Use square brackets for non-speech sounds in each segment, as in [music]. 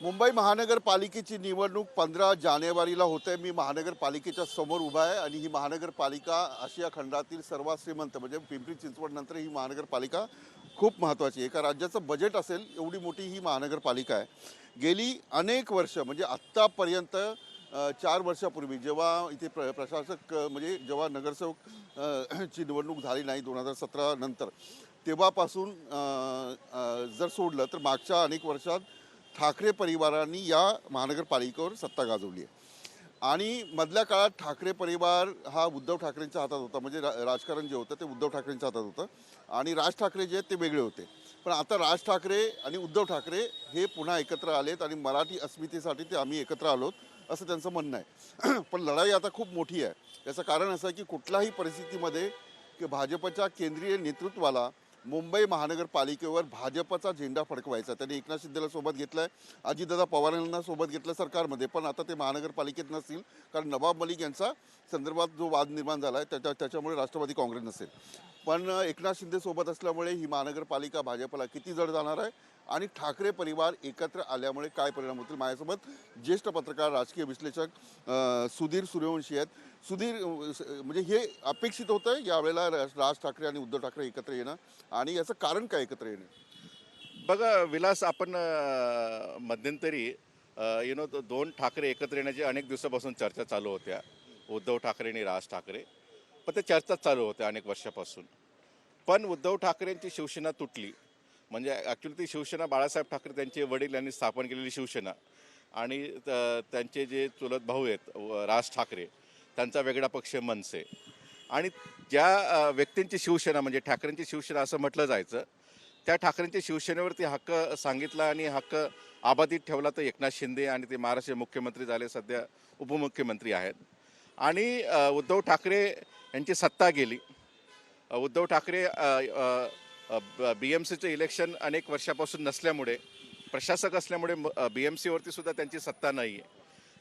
मुंबई महानगरपालिकेची निवडणूक पंधरा जानेवारीला होते. मी महानगरपालिकेच्या समोर उभा आहे आणि ही महानगरपालिका आशिया खंडातील सर्वात श्रीमंत म्हणजे पिंपरी चिंचवडनंतर ही महानगरपालिका खूप महत्त्वाची आहे. एका राज्याचं बजेट असेल एवढी मोठी ही महानगरपालिका आहे. गेली अनेक वर्ष म्हणजे आत्तापर्यंत चार वर्षापूर्वी जेव्हा इथे प्र प्रशासक म्हणजे जेव्हा नगरसेवक ची निवडणूक झाली नाही दोन हजार सतरा नंतर तेव्हापासून जर सोडलं तर मागच्या अनेक वर्षात ठाकरे परिवारांनी या महानगरपालिकेवर सत्ता गाजवली आहे. आणि मधल्या काळात ठाकरे परिवार हा उद्धव ठाकरेंच्या हातात होता. म्हणजे रा राजकारण जे होतं ते उद्धव ठाकरेंच्या हातात होतं. आणि राज ठाकरे जे आहेत ते वेगळे होते. पण आता राज ठाकरे आणि उद्धव ठाकरे हे पुन्हा एकत्र आलेत आणि मराठी अस्मितेसाठी ते आम्ही एकत्र आलोत असं त्यांचं म्हणणं आहे. [clears throat] पण लढाई आता खूप मोठी आहे. याचं कारण असं आहे की कुठल्याही परिस्थितीमध्ये की भाजपच्या केंद्रीय नेतृत्वाला मुंबई महानगरपालिकेवर भाजपचा झेंडा फडकवायचा. त्यांनी एकनाथ शिंदेला सोबत घेतलाय अजितदादा पवारांना सोबत घेतलं सरकारमध्ये पण आता ते महानगरपालिकेत नसतील कारण नवाब मलिक यांचा संदर्भात जो वाद निर्माण झाला आहे त्याच्या त्याच्यामुळे राष्ट्रवादी काँग्रेस नसेल. पण एकनाथ शिंदे सोबत असल्यामुळे ही महानगरपालिका भाजपला किती जड जाणार आहे आणि ठाकरे परिवार एकत्र आल्यामुळे काय परिणाम होतील माझ्यासोबत ज्येष्ठ पत्रकार राजकीय विश्लेषक सुधीर सूर्यवंशी आहेत. सुधीर म्हणजे हे अपेक्षित होतं यावेळेला राज ठाकरे आणि उद्धव ठाकरे एकत्र येणं आणि याचं कारण काय एकत्र येणं? बघा विलास आपण मध्यंतरी यु नो दोन ठाकरे एकत्र येण्याची अनेक दिवसापासून चर्चा चालू होत्या. उद्धव ठाकरे आणि राज ठाकरे. पण त्या चर्चाच चालू होत्या अनेक वर्षापासून. पण उद्धव ठाकरेंची शिवसेना तुटली. म्हणजे ॲक्च्युली ती शिवसेना बाळासाहेब ठाकरे त्यांचे वडील यांनी स्थापन केलेली शिवसेना. आणि त- त्यांचे जे चुलत भाऊ आहेत व- राज ठाकरे त्यांचा वेगळा पक्ष मनसे. आणि ज्या व्यक्तींची शिवसेना म्हणजे ठाकरेंची शिवसेना असं म्हटलं जायचं त्या ठाकरेंच्या शिवसेनेवरती हक्क सांगितला आणि हक्क आबाधित ठेवला तर एकनाथ शिंदे आणि ते महाराष्ट्र मुख्यमंत्री झाले सध्या उपमुख्यमंत्री आहेत. आणि उद्धव ठाकरे यांची सत्ता गेली. उद्धव ठाकरे बी एम सीचं इलेक्शन अनेक वर्षापासून नसल्यामुळे प्रशासक असल्यामुळे बी एम सीवरती सुद्धा त्यांची सत्ता नाही आहे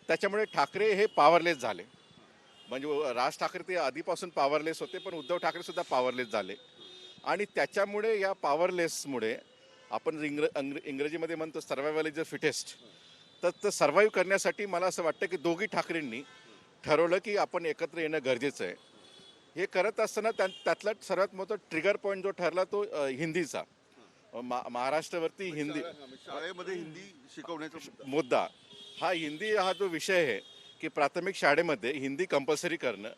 त्याच्यामुळे ठाकरे हे पावरलेस झाले. म्हणजे राज ठाकरे ते आधीपासून पावरलेस होते पण उद्धव ठाकरेसुद्धा पावरलेस पॉवरलेस झाले. आणि त्याच्यामुळे या पावरलेसमुळे आपण इंग्र अंग्र- इंग्रजीमध्ये म्हणतो सर्वायवल इज अ फिटेस्ट तर तर सर्वाईव्ह करण्यासाठी मला असं वाटतं की दोघी ठाकरेंनी ठरवलं की आपण एकत्र येणं गरजेचं आहे. हे करत असताना त्या त्यातला सर्वात मोठा ट्रिगर पॉईंट जो ठरला तो हिंदीचा. मा- महाराष्ट्रावरती हिंदी शाळेमध्ये हिंदी शिकवण्याचा मुद्दा. हा हिंदी हा जो विषय आहे की प्राथमिक शाळेमध्ये हिंदी कंपल्सरी करणं.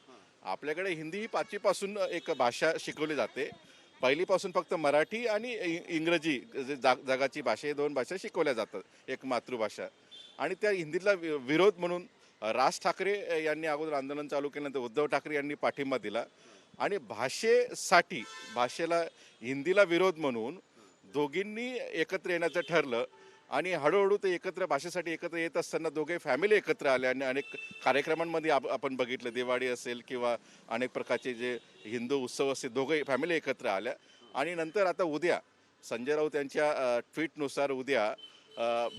आपल्याकडे हिंदी ही पाचवीपासून एक भाषा शिकवली जाते. पहिलीपासून फक्त मराठी आणि इंग्रजी जे जा- जगाची भाषा हे दोन भाषा शिकवल्या जातात. एक मातृभाषा. आणि त्या हिंदीतला वि- विरोध म्हणून राज ठाकरे यांनी अगोदर आंदोलन चालू केल्यानंतर उद्धव ठाकरे यांनी पाठिंबा दिला. आणि भाषेसाठी भाषेला हिंदीला विरोध म्हणून दोघींनी एकत्र येण्याचं ठरलं. आणि हळूहळू ते एकत्र भाषेसाठी एकत्र येत असताना दोघे फॅमिली एकत्र आले आणि अनेक कार्यक्रमांमध्ये आप आपण बघितलं दिवाळी असेल किंवा अनेक प्रकारचे जे हिंदू उत्सव असतील दोघे फॅमिली एकत्र आल्या. आणि नंतर आता उद्या संजय राऊत यांच्या ट्विटनुसार उद्या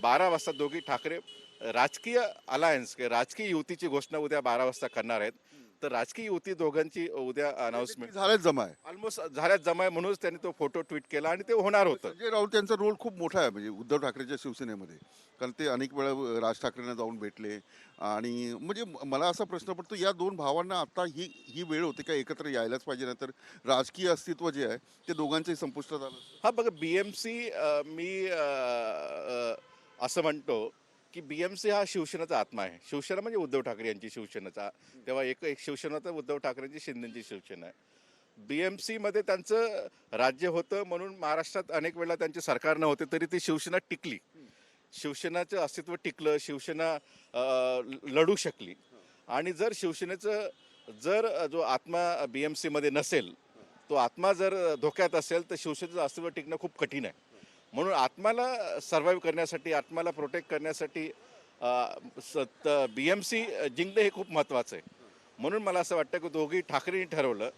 बारा वाजता दोघी ठाकरे राजकीय अलायन्स राजकीय युतीची घोषणा उद्या बारा वाजता करणार आहेत. तर राजकीय युती दोघांची उद्या अनाऊन्समेंट झाल्याच जमा आहे ऑलमोस्ट झाल्यात जमाय म्हणूनच त्यांनी तो फोटो ट्विट केला आणि ते होणार होतं. संजय राऊत यांचा रोल खूप मोठा आहे म्हणजे उद्धव ठाकरेच्या शिवसेनेमध्ये. कारण ते अनेक वेळा राज ठाकरेंना जाऊन भेटले. आणि म्हणजे मला असा प्रश्न पडतो या दोन भावांना आता ही ही वेळ होते का एकत्र यायलाच पाहिजे? नाही तर राजकीय अस्तित्व जे आहे ते दोघांचंही संपुष्टात आलं. हा बघा बी एम सी मी असं म्हणतो की बी एम सी हा शिवसेनेचा आत्मा आहे. शिवसेना म्हणजे उद्धव ठाकरे यांची शिवसेनेचा. तेव्हा एक एक शिवसेना तर उद्धव ठाकरेंची शिंदेची शिवसेना आहे. बी एम सीमध्ये त्यांचं राज्य होतं म्हणून महाराष्ट्रात अनेक वेळा त्यांचे सरकार नव्हते तरी ती शिवसेना टिकली. शिवसेनाचं अस्तित्व टिकलं शिवसेना लढू शकली. आणि जर शिवसेनेचं जर जो आत्मा बी एम सीमध्ये नसेल तो आत्मा जर धोक्यात असेल तर शिवसेनेचं अस्तित्व टिकणं खूप कठीण आहे. म्हणून आत्माला सर्व्हाइव्ह करण्यासाठी आत्माला प्रोटेक्ट करण्यासाठी बी एम सी जिंकणं हे खूप महत्त्वाचं आहे. म्हणून मला असं वाटतं की दोघी ठाकरेंनी ठरवलं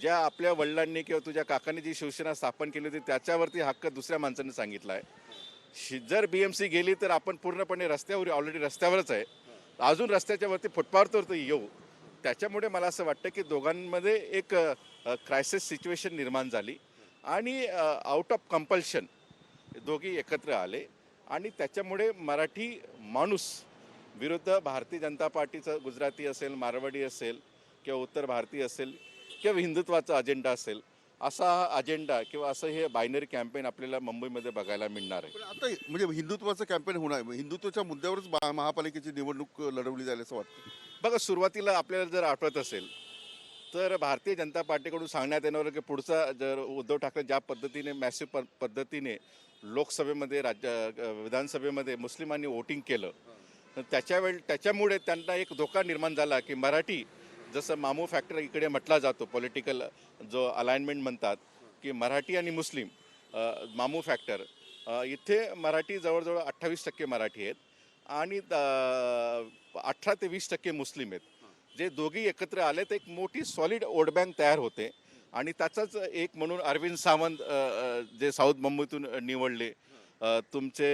ज्या आपल्या वडिलांनी किंवा तुझ्या काकांनी जी शिवसेना स्थापन केली होती त्याच्यावरती हक्क दुसऱ्या माणसाने सांगितला आहे. शि- जर बी एम सी गेली तर आपण पूर्णपणे रस्त्यावर ऑलरेडी रस्त्यावरच आहे. अजून रस्त्याच्या वरती फुटपाथवर तर येऊ. त्याच्यामुळे मला असं वाटतं की दोघांमध्ये एक क्रायसिस सिच्युएशन निर्माण झाली आणि आउट ऑफ कंपल्शन दोघी एकत्र आले आणि त्याच्यामुळे मराठी माणूस विरुद्ध भारतीय जनता पार्टीचं गुजराती असेल मारवाडी असेल किंवा उत्तर भारतीय असेल किंवा हिंदुत्वाचा अजेंडा असेल असा हा अजेंडा किंवा असं हे बायनरी कॅम्पेन आपल्याला मुंबईमध्ये बघायला मिळणार आहे. आता म्हणजे हिंदुत्वाचं कॅम्पेन होणार हिंदुत्वाच्या मुद्द्यावरच महापालिकेची निवडणूक लढवली जाईल असं वाटतं. बघा सुरुवातीला आपल्याला जर आठवत असेल तर भारतीय जनता पार्टीकडून सांगण्यात येणार की पुढचा जर उद्धव ठाकरे ज्या पद्धतीने मॅसिव प पद्धतीने लोकसभेमध्ये राज्य विधानसभेमध्ये मुस्लिमांनी वोटिंग केलं. तर त्याच्यावेळी त्याच्यामुळे त्यांना एक धोका निर्माण झाला की मराठी जसं मामू फॅक्टर इकडे म्हटला जातो पॉलिटिकल जो अलाइनमेंट म्हणतात की मराठी आणि मुस्लिम मामू फॅक्टर इथे मराठी जवळजवळ अठ्ठावीस टक्के मराठी आहेत आणि अठरा ते वीस टक्के मुस्लिम आहेत. जे दोघी एकत्र आले तर एक मोठी सॉलिड वोट बँक तयार होते. आणि त्याचाच एक म्हणून अरविंद सावंत जे साऊथ मुंबईतून निवडले तुमचे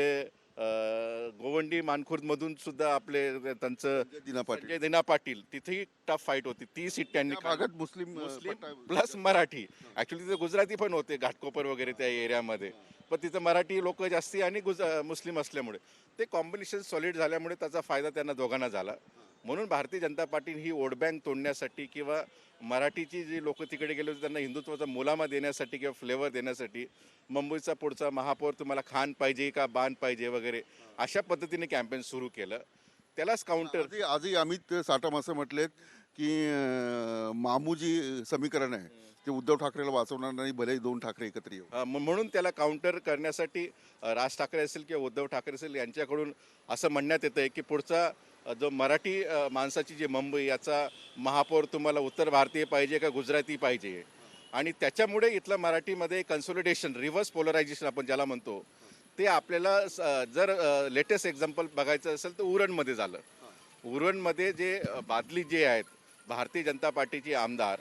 गोवंडी मानखुर्दमधून सुद्धा आपले त्यांचं दिना पाटील. दिना पाटील तिथेही टफ फाईट होती. ती सीट त्यांनी त्या भागात मुस्लिम मुस्लिम प्लस मराठी. ऍक्च्युली तिथे गुजराती पण होते घाटकोपर वगैरे त्या एरियामध्ये. पण तिथं मराठी लोक जास्ती आणि गुज मुस्लिम असल्यामुळे. ते कॉम्बिनेशन सॉलिड झाल्यामुळे त्याचा फायदा त्यांना दोघांना झाला. म्हणून भारतीय जनता पार्टी ही वोट बँक तोडण्यासाठी किंवा मराठीची जी लोक तिकडे गेले होते त्यांना हिंदुत्वाचा मुलामा देण्यासाठी किंवा फ्लेवर देण्यासाठी मुंबईचा पुढचा महापौर तुम्हाला खान पाहिजे का बाण पाहिजे वगैरे अशा पद्धतीने कॅम्पेन सुरू केलं. त्यालाच काउंटर आजही अमित साठम असं म्हटलेत की अं, मामू जी समीकरण आहे. ते उद्धव ठाकरेला वाचवणार नाही भले दोन ठाकरे एकत्र येऊ. म्हणून त्याला काउंटर करण्यासाठी राज ठाकरे असेल किंवा उद्धव ठाकरे असेल यांच्याकडून असं म्हणण्यात येतं आहे की पुढचा जो मराठी माणसाची जी मुंबई याचा महापौर तुम्हाला उत्तर भारतीय पाहिजे का गुजराती पाहिजे? आणि त्याच्यामुळे इथलं मराठीमध्ये कन्सोलिडेशन रिव्हर्स पोलरायझेशन आपण ज्याला म्हणतो ते आपल्याला जर लेटेस्ट एक्झाम्पल बघायचं असेल तर उरणमध्ये झालं. उरणमध्ये जे बादली जे आहेत भारतीय जनता पार्टीचे आमदार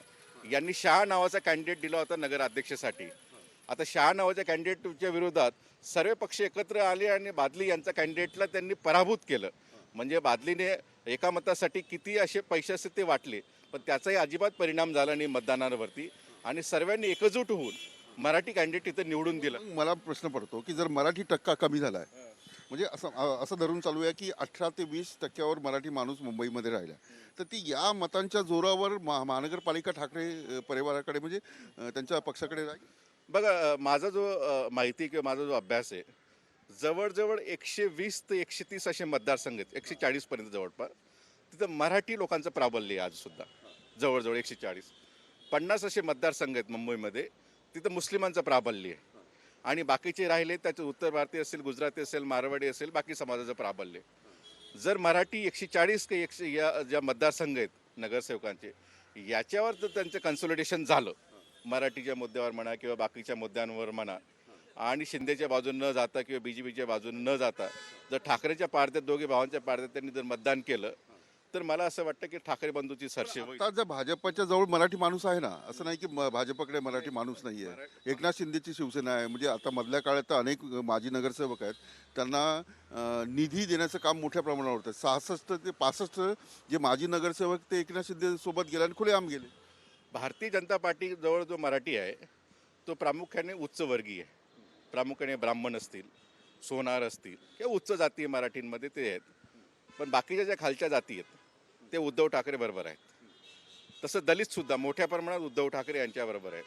यांनी शहा नावाचा कॅन्डिडेट दिला होता नगराध्यक्षासाठी. आता शहा नावाच्या कॅन्डिडेटच्या विरोधात सर्व पक्ष एकत्र आले आणि बादली यांचा कॅन्डिडेटला त्यांनी पराभूत केलं. म्हणजे बादलीने एका मतासाठी किती असे पैसे असते ते वाटले पण त्याचाही अजिबात परिणाम झाला नाही मतदानावरती. आणि सर्वांनी एकजूट होऊन मराठी कॅन्डिडेट इथं निवडून दिलं. मला प्रश्न पडतो की जर मराठी टक्का कमी झाला आहे म्हणजे असं असं धरून चालू आहे की अठरा ते वीस टक्क्यावर मराठी माणूस मुंबईमध्ये राहिला तर ती या मतांच्या जोरावर महा महानगरपालिका ठाकरे परिवाराकडे म्हणजे त्यांच्या पक्षाकडे राहील बघा माझा जो माहिती किंवा माझा जो अभ्यास आहे जवळजवळ एकशे वीस ते एकशे तीस असे मतदारसंघ आहेत. एकशे चाळीसपर्यंत जवळपास. तिथं मराठी लोकांचं प्राबल्य आहे आजसुद्धा जवळजवळ एकशे चाळीस. पन्नास असे मतदारसंघ आहेत मुंबईमध्ये. तिथं मुस्लिमांचं प्राबल्य आहे. आणि बाकीचे राहिले त्याचे उत्तर भारतीय असेल गुजराती असेल मारवाडी असेल बाकी समाजाचं प्राबल्य जर मराठी एकशे चाळीस काही एकशे या ज्या मतदारसंघ आहेत नगरसेवकांचे याच्यावर जर त्यांचं कन्सोलिडेशन झालं मराठीच्या मुद्द्यावर म्हणा किंवा बाकीच्या मुद्द्यांवर म्हणा आणि शिंदेच्या बाजून न जाता किंवा बी जे पीच्या बाजून न जाता जर ठाकरेच्या पारद्यात दोघे भावांच्या पारद्यात त्यांनी जर मतदान केलं तर मला असं वाटतं की ठाकरे बंधूची सरशी होईल. आता जर भाजपच्या जवळ मराठी माणूस आहे ना असं नाही की भाजपकडे मराठी माणूस नाही आहे. एकनाथ शिंदेची शिवसेना आहे म्हणजे आता मधल्या काळात तर अनेक माजी नगरसेवक आहेत त्यांना निधी देण्याचं काम मोठ्या प्रमाणावर होतं. सहासष्ट ते पासष्ट जे माजी नगरसेवक ते एकनाथ शिंदे सोबत गेले आणि खुलेआम गेले. भारतीय जनता पार्टी जवळ जो मराठी आहे तो प्रामुख्याने उच्चवर्गीय आहे. प्रामुख्याने ब्राह्मण असतील सोनार असतील किंवा उच्च जाती मराठींमध्ये ते आहेत. पण बाकीच्या ज्या खालच्या जाती आहेत ते उद्धव ठाकरे बरोबर आहेत. तसं दलितसुद्धा मोठ्या प्रमाणात उद्धव ठाकरे यांच्याबरोबर आहेत.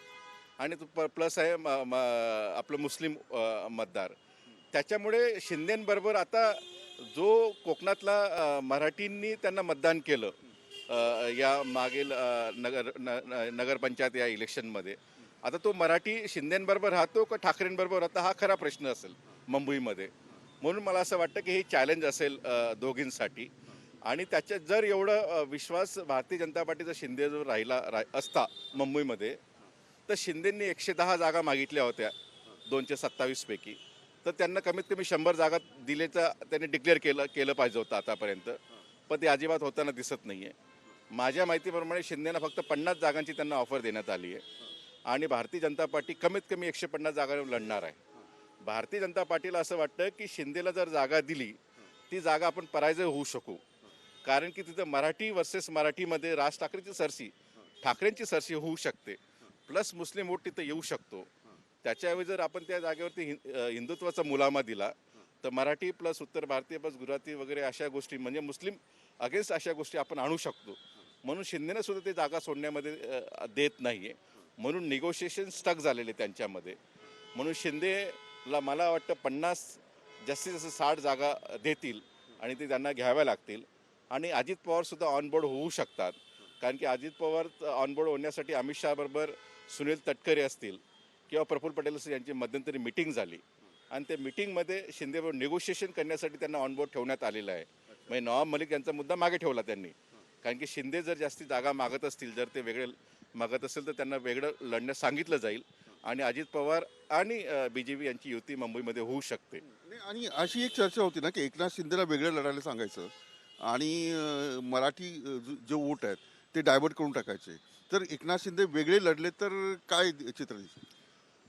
आणि प प्लस आहे म- म- आपलं मुस्लिम मतदार. त्याच्यामुळे शिंदेंबरोबर आता जो कोकणातला मराठींनी त्यांना मतदान केलं या मागील नगर न- न- नगरपंचायत या इलेक्शनमध्ये आता तो मराठी शिंदेबरोबर राहतो का ठाकरेंबरोबर राहतो हा खरा प्रश्न असेल मुंबईमध्ये. म्हणून मला असं वाटतं की हे चॅलेंज असेल दोघींसाठी. आणि त्याच्यात जर एवढं विश्वास भारतीय जनता पार्टीचा शिंदे जो राहिला रा असता मुंबईमध्ये तर शिंदेंनी एकशे दहा जागा मागितल्या होत्या दोनशे सत्तावीसपैकी तर त्यांना कमीत कमी शंभर जागा दिल्याचं त्यांनी डिक्लेअर केलं केलं पाहिजे होतं आतापर्यंत. पण ते अजिबात होताना दिसत नाही आहे माझ्या माहितीप्रमाणे शिंदेना फक्त पन्नास जागांची त्यांना ऑफर देण्यात आली आहे आणि भारतीय जनता पार्टी कमीत कमी एकशे पन्नास जागांवर लढणार आहे. भारतीय जनता पार्टीला असं वाटतं की शिंदेला जर जागा दिली ती जागा आपण पराजय होऊ शकू. कारण की तिथं मराठी वर्सेस मराठीमध्ये राज ठाकरेची सरशी ठाकरेंची सरशी होऊ शकते. प्लस मुस्लिम वोट तिथं येऊ शकतो. त्याच्याऐवजी जर आपण त्या जागेवरती हिंदुत्वाचा मुलामा दिला तर मराठी प्लस उत्तर भारतीय प्लस गुजराती वगैरे अशा गोष्टी म्हणजे मुस्लिम अगेन्स्ट अशा गोष्टी आपण आणू शकतो. म्हणून शिंदेनं सुद्धा ते जागा सोडण्यामध्ये देत नाही आहे म्हणून निगोशिएशन स्टक झालेले त्यांच्यामध्ये. म्हणून शिंदेला मला वाटतं पन्नास जास्तीत जास्त साठ जागा देतील आणि ते त्यांना घ्याव्या लागतील. आणि अजित पवारसुद्धा ऑनबोर्ड होऊ शकतात. कारण की अजित पवार ऑनबोर्ड होण्यासाठी अमित शहाबरोबर सुनील तटकरे असतील किंवा प्रफुल्ल पटेल असतील यांची मध्यंतरी मिटिंग झाली. आणि त्या मिटिंगमध्ये शिंदेबरोबर निगोशिएशन करण्यासाठी त्यांना ऑनबोर्ड ठेवण्यात आलेलं आहे. म्हणजे नवाब मलिक यांचा मुद्दा मागे ठेवला त्यांनी. कारण की शिंदे जर जास्ती जागा मागत असतील जर ते वेगळे मागत असेल तर त्यांना वेगळं लढण्यास सांगितलं जाईल. आणि अजित पवार आणि बी जे पी यांची युती मुंबईमध्ये होऊ शकते. नाही, आणि अशी एक चर्चा होती ना की एकनाथ शिंदेला वेगळं लढायला सांगायचं आणि अं, मराठी अं, जो- जे वोट आहेत ते डायव्हर्ट करून टाकायचे. तर एकनाथ शिंदे वेगळे लढले तर काय चित्र दिसेल?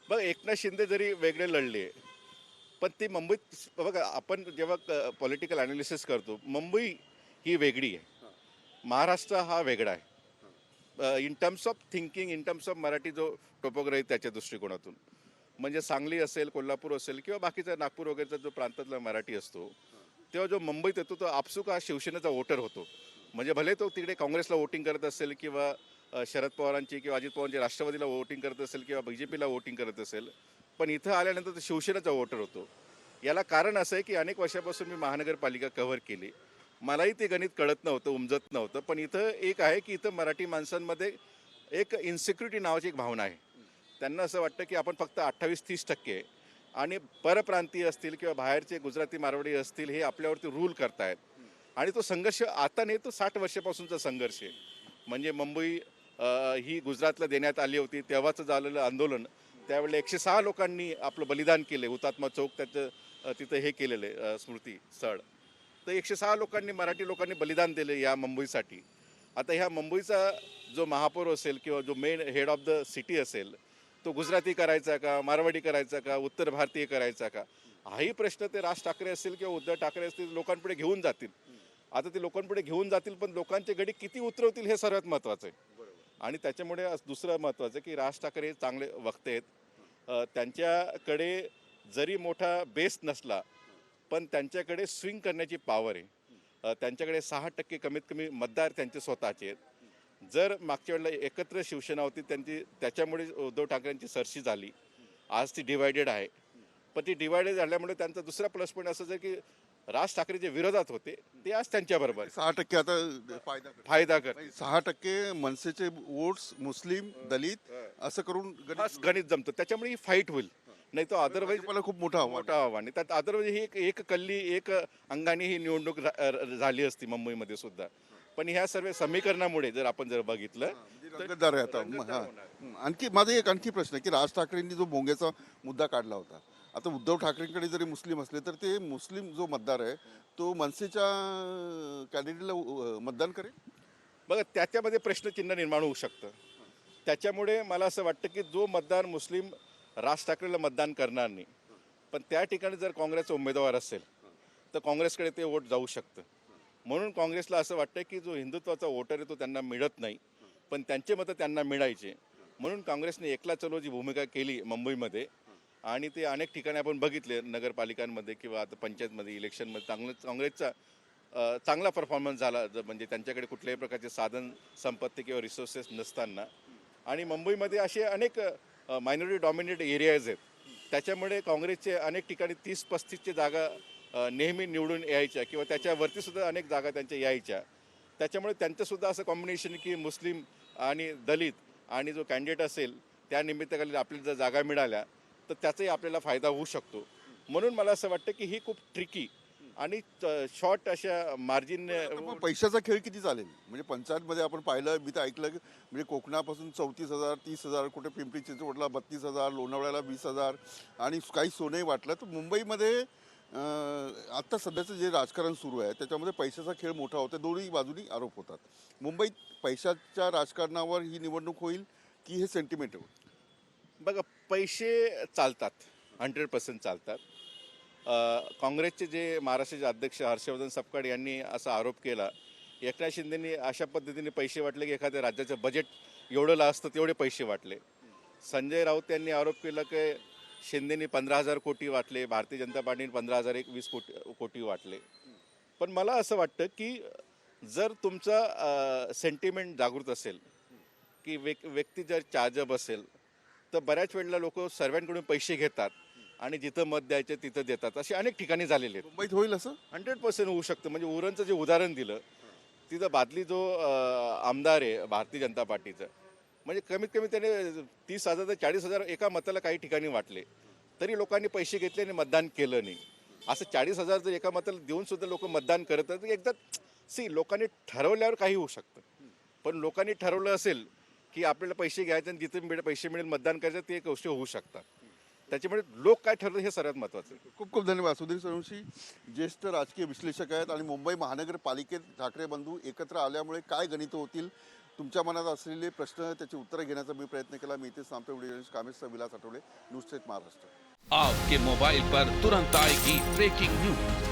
बघ एकनाथ शिंदे जरी वेगळे लढले पण ते मुंबईत बघा आपण जेव्हा पॉलिटिकल अनालिसिस करतो मुंबई ही वेगळी आहे. महाराष्ट्र हा वेगळा आहे. In terms of thinking in terms of Marathi जो टोपोग्राफी त्याच्या दृष्टिकोनातून. म्हणजे सांगली असेल कोल्हापूर असेल किंवा बाकीचा नागपूर वगैरेचा जो प्रांतातला मराठी असतो तेव्हा जो मुंबईत येतो तो आपसुक हा शिवसेनेचा वोटर होतो. म्हणजे भले तो तिकडे काँग्रेसला वोटिंग करत असेल किंवा शरद पवारांची किंवा अजित पवारांची राष्ट्रवादीला वोटिंग करत असेल किंवा बी जे पीला वोटिंग करत असेल पण इथं आल्यानंतर तो शिवसेनेचा वोटर होतो. याला कारण असं आहे की अनेक वर्षापासून मी महानगरपालिका कव्हर केली. मलाही ते गणित कळत नव्हतं उमजत नव्हतं. पण इथं एक आहे की इथं मराठी माणसांमध्ये एक इन्सिक्युरिटी नावाची एक भावना आहे. त्यांना असं वाटतं की आपण फक्त अठ्ठावीस तीस टक्के आणि परप्रांतीय असतील किंवा बाहेरचे गुजराती मारवाडी असतील हे आपल्यावरती रूल करतायत. आणि तो संघर्ष आता नाही तो साठ वर्षापासूनचा संघर्ष आहे. म्हणजे मुंबई ही गुजरातला देण्यात आली होती तेव्हाचं झालेलं आंदोलन. त्यावेळेला एकशे सहा लोकांनी आपलं बलिदान केले हुतात्मा चौक त्याचं तिथं हे केलेलं आहे स्मृती स्थळ. तर एकशे सहा लोकांनी मराठी लोकांनी बलिदान दिले या मुंबईसाठी. आता ह्या मुंबईचा जो महापौर असेल किंवा जो main head of the city असेल तो गुजराती करायचा का मारवाडी करायचा का उत्तर भारतीय करायचा का? हाही प्रश्न ते राज ठाकरे असतील किंवा उद्धव ठाकरे असतील लोकांपुढे घेऊन जातील. आता ते लोकांपुढे घेऊन जातील पण लोकांचे गडी किती उतरवतील हे सर्वात महत्त्वाचं आहे. आणि त्याच्यामुळे दुसरं महत्त्वाचं आहे की राज ठाकरे हे चांगले वक्ते आहेत. त्यांच्याकडे जरी मोठा बेस नसला पण त्यांच्याकडे स्विंग करण्याची पॉवर आहे. त्यांच्याकडे सहा टक्के कमीत कमी मतदार त्यांचे स्वतःचे आहेत. जर मागच्या वेळेला एकत्र शिवसेना होती त्यांची त्याच्यामुळे उद्धव ठाकरेंची सरशी झाली. आज ती डिवायडेड आहे. पण ती डिवायडेड झाल्यामुळे त्यांचा दुसरा प्लस पॉईंट असं की राज ठाकरे जे विरोधात होते ते आज त्यांच्याबरोबर. सहा टक्के आता फायदा. फायदा कर सहा टक्के मनसेचे वोट्स मुस्लिम दलित असं करून गणित जमतं. त्याच्यामुळे ही फाईट होईल. नाही तर अदरवाईज भाजपाला खूप मोठा मोठं आव्हान आहे. त्यात अदरवाईज ही एक एक कल्ली एक अंगाने ही निवडणूक झाली असती मुंबईमध्ये सुद्धा. पण ह्या सर्व समीकरणामुळे जर आपण जर बघितलं म्हणजे आता. हा. होणार. आणखी माझा एक आणखी प्रश्न आहे की राज ठाकरेंनी जो भोंग्याचा मुद्दा काढला होता. आता उद्धव ठाकरेंकडे जरी मुस्लिम असले तर ते मुस्लिम जो मतदार आहे तो मनसेच्या कॅन्डिडेटला मतदान करेल? बघा त्याच्यामध्ये प्रश्नचिन्ह निर्माण होऊ शकतं. त्याच्यामुळे मला असं वाटतं की जो मतदार मुस्लिम राज ठाकरेला मतदान करणार नाही पण त्या ठिकाणी जर काँग्रेसचा उमेदवार असेल तर काँग्रेसकडे ते वोट जाऊ शकतं. म्हणून काँग्रेसला असं वाटतं की जो हिंदुत्वाचा वोटर आहे तो त्यांना मिळत नाही पण त्यांचे मतं त्यांना मिळायचे. म्हणून काँग्रेसने एकला चलो जी भूमिका केली मुंबईमध्ये आणि ते अनेक ठिकाणी आपण बघितले नगरपालिकांमध्ये किंवा आता पंचायतमध्ये इलेक्शनमध्ये चांगलं काँग्रेसचा चांगला परफॉर्मन्स झाला ज- म्हणजे त्यांच्याकडे कुठल्याही प्रकारचे साधन संपत्ती किंवा रिसोर्सेस नसताना. आणि मुंबईमध्ये असे अनेक मायनॉरिटी डॉमिनेट एरियाज आहेत. त्याच्यामुळे काँग्रेसचे अनेक ठिकाणी तीस पस्तीसचे जागा नेहमी निवडून यायच्या किंवा त्याच्यावरतीसुद्धा अनेक जागा त्यांच्या यायच्या. त्याच्यामुळे त्यांचंसुद्धा असं कॉम्बिनेशन की मुस्लिम आणि दलित आणि जो कॅन्डिडेट असेल त्या निमित्ताखाली आपल्याला जर जागा मिळाल्या तर त्याचाही आपल्याला फायदा होऊ शकतो. म्हणून मला असं वाटतं की ही खूप ट्रिकी आणि शॉर्ट अशा मार्जिन पैशाचा खेळ किती चालेल? म्हणजे पंचायतमध्ये आपण पाहिलं मी तर ऐकलं की म्हणजे कोकणापासून चौतीस हजार तीस हजार कुठे पिंपरी चिंचवडला बत्तीस हजार लोणावळ्याला वीस हजार आणि काही सोनंही वाटलं. तर मुंबईमध्ये आत्ता सध्याचं जे राजकारण सुरू आहे त्याच्यामध्ये पैशाचा खेळ मोठा होतो दोन्ही बाजूनी आरोप होतात. मुंबईत पैशाच्या राजकारणावर ही निवडणूक होईल की हे सेंटिमेंट होईल? बघा पैसे चालतात हंड्रेड पर्सेंट चालतात. काँग्रेसचे जे महाराष्ट्राचे अध्यक्ष हर्षवर्धन सपकाळ यांनी असा आरोप केला एकनाथ शिंदेनी अशा पद्धतीने पैसे वाटले की एखाद्या राज्याचं बजेट एवढं असतं तेवढे पैसे वाटले. संजय राऊत यांनी आरोप केला की शिंदेनी पंधरा हजार कोटी वाटले भारतीय जनता पार्टीने पंधरा हजार एक वीस कोटी कोटी वाटले. पण मला असं वाटतं की जर तुमचा सेंटिमेंट जागृत असेल की व्यक्ती जर चार्जब असेल तर बऱ्याच वेळेला लोक सर्वांकडून पैसे घेतात. आणि जिथं मत द्यायचे तिथं देतात. असे अनेक ठिकाणी झालेले आहेत. मुंबईत होईल असं? हंड्रेड पर्सेंट होऊ शकतं. म्हणजे उरणचं जे उदाहरण दिलं तिथं बादली जो आमदार आहे भारतीय जनता पार्टीचं म्हणजे कमीत कमी त्याने तीस हजार ते चाळीस हजार एका मताला काही ठिकाणी वाटले. तरी लोकांनी पैसे घेतले आणि मतदान केलं नाही. असं चाळीस हजार जर एका मताला देऊन सुद्धा लोक मतदान करत आहेत, एकदा सी लोकांनी ठरवल्यावर काही होऊ शकतं. पण लोकांनी ठरवलं असेल की आपल्याला पैसे घ्यायचे आणि जिथे पैसे मिळेल मतदान करायचं ते गोष्टी होऊ शकतात. त्याच्यामुळे लोक काय ठरवलं हे सर्वात महत्त्वाचं आहे. खूप खूप धन्यवाद. सुधीर सोनवंशी ज्येष्ठ राजकीय विश्लेषक आहेत आणि मुंबई महानगरपालिकेत ठाकरे बंधू एकत्र आल्यामुळे काय गणित होतील? तुमच्या मनात असलेले प्रश्न त्याची उत्तरं घेण्याचा मी प्रयत्न केला. मी इथे सांगतो व्हिडिओ कामेशचा विलास आठवले न्यूज स्टेट महाराष्ट्र. आपके मोबाइल पर तुरंत आएगी ब्रेकिंग न्यूज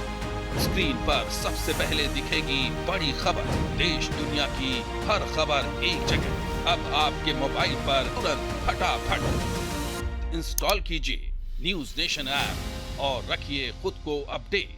स्क्रीन पर सबसे पहले दिखेगी बड़ी खबर. देश दुनिया की हर खबर एक जगह. अब आपके मोबाइल पर तुरंत फटाफट इंस्टॉल कीजिए न्यूज नेशन ऐप और रखिए खुद को अपडेट।